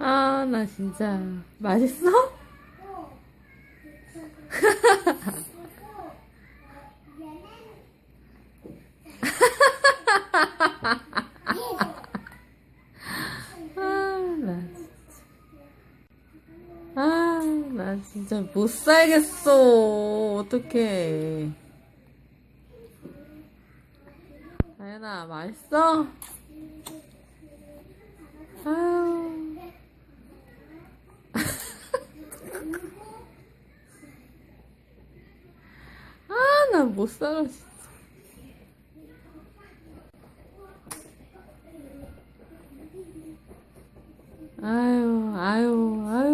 아, 나 진짜. 맛있어? 아, 나 진짜. 아, 나 진짜 못 살겠어. 어떡해. 아연아, 맛있어? 아유. 아, 나못 살아, 진짜. 아유, 아유, 아유.